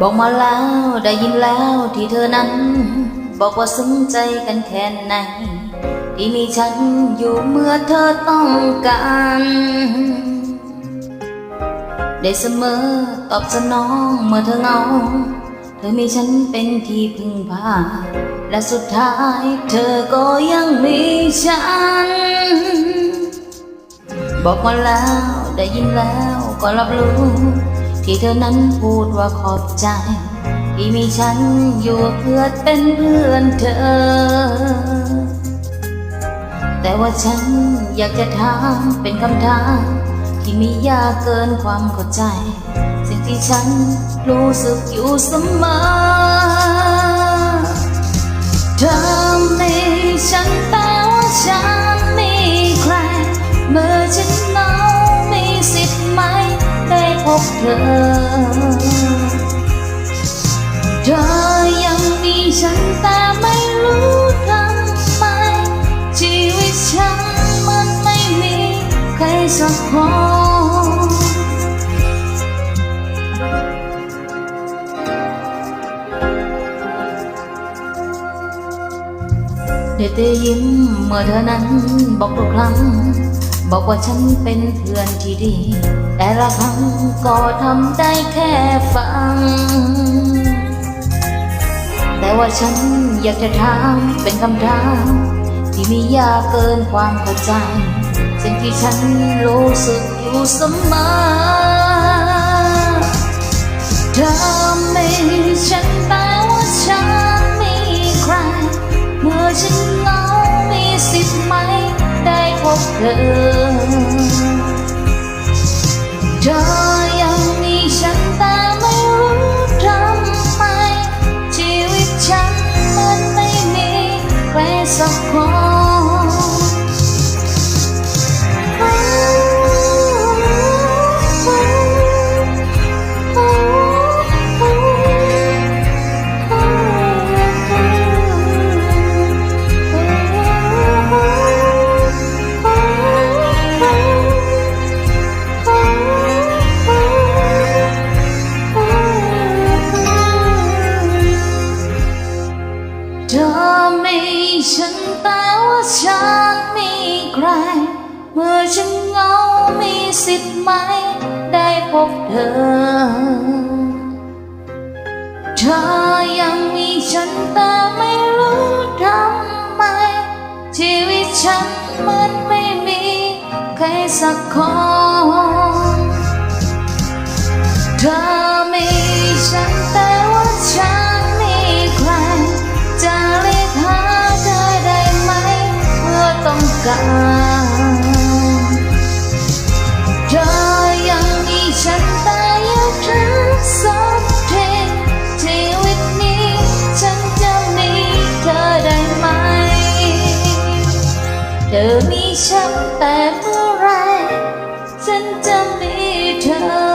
บอกมาแล้วได้ยินแล้วที่เธอนั้น บอกว่าซึ้งใจกันแค่ไหน ที่มีฉันอยู่เมื่อเธอต้องการ ได้เสมอตอบสนองเมื่อเธอเหงา เธอมีฉันเป็นที่พึ่งพา และสุดท้ายเธอก็ยังมีฉัน บอกมาแล้วได้ยินแล้วก็รับรู้ ที่เธอนั้นพูดว่าขอบใจ ที่มีฉันอยู่เพื่อเป็นเพื่อนเธอ แต่ว่าฉันอยากจะถามเป็นคำถามที่มียากเกินความเข้าใจ สิ่งที่ฉันรู้สึกอยู่เสมอเธอมี อ เธอยังมีฉันแต่ไม่รู้ทำไม ชีวิตฉันมันไม่มีใครสักคนได้แต่ยิ้มเมื่อเธอนั้นบอกทุกครั้ง บอกว่าฉันเป็นเพื่อนที่ดี แต่ละครั้งก็ทำได้แค่ฟัง แต่ว่าฉันอยากจะถามเป็นคำถามที่มียากเกินความเข้าใจ สิ่งที่ฉันรู้สึกอยู่เสมอเธอไม่ฉันแต่ว่าฉันมีใคร เมื่อฉันเหงามีสิทธิ์ไหมได้พบเธอ เฉันมีใคร เมื่อฉันเหงามีสิทธิ์ไหม ได้พบเธอ เธอยังมีฉันแต่ไม่รู้ทำไม ชีวิตฉันมันไม่มีใครสักคนเธอมีฉันแต่ อมีฉันแต่เมื่อไรฉันจะมีเธอ